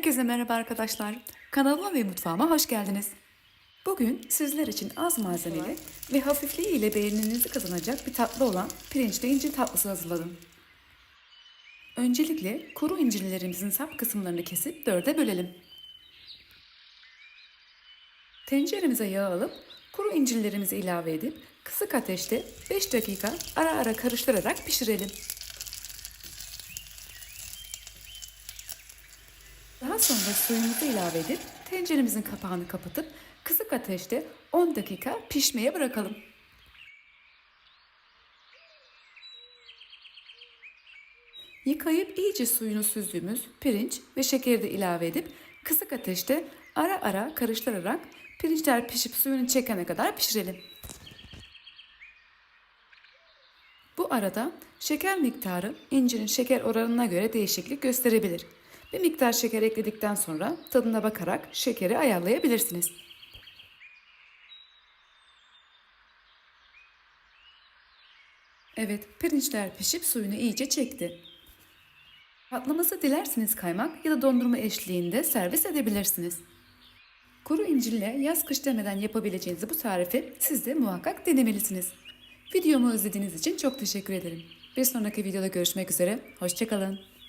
Herkese merhaba arkadaşlar. Kanalıma ve mutfağıma hoş geldiniz. Bugün sizler için az malzemeli ve hafifliği ile beğeninizi kazanacak bir tatlı olan pirinçli incir tatlısı hazırladım. Öncelikle kuru incirlerimizin sap kısımlarını kesip dörde bölelim. Tenceremize yağ alıp kuru incirlerimizi ilave edip kısık ateşte 5 dakika ara ara karıştırarak pişirelim. Daha sonra suyumuzu ilave edip tenceremizin kapağını kapatıp kısık ateşte 10 dakika pişmeye bırakalım. Yıkayıp iyice suyunu süzdüğümüz pirinç ve şekeri de ilave edip kısık ateşte ara ara karıştırarak pirinçler pişip suyunu çekene kadar pişirelim. Bu arada şeker miktarı incirin şeker oranına göre değişiklik gösterebilir. Bir miktar şeker ekledikten sonra tadına bakarak şekeri ayarlayabilirsiniz. Evet, pirinçler pişip suyunu iyice çekti. Patlaması dilerseniz kaymak ya da dondurma eşliğinde servis edebilirsiniz. Kuru incirle yaz kış demeden yapabileceğiniz bu tarifi siz de muhakkak denemelisiniz. Videomu izlediğiniz için çok teşekkür ederim. Bir sonraki videoda görüşmek üzere, hoşçakalın.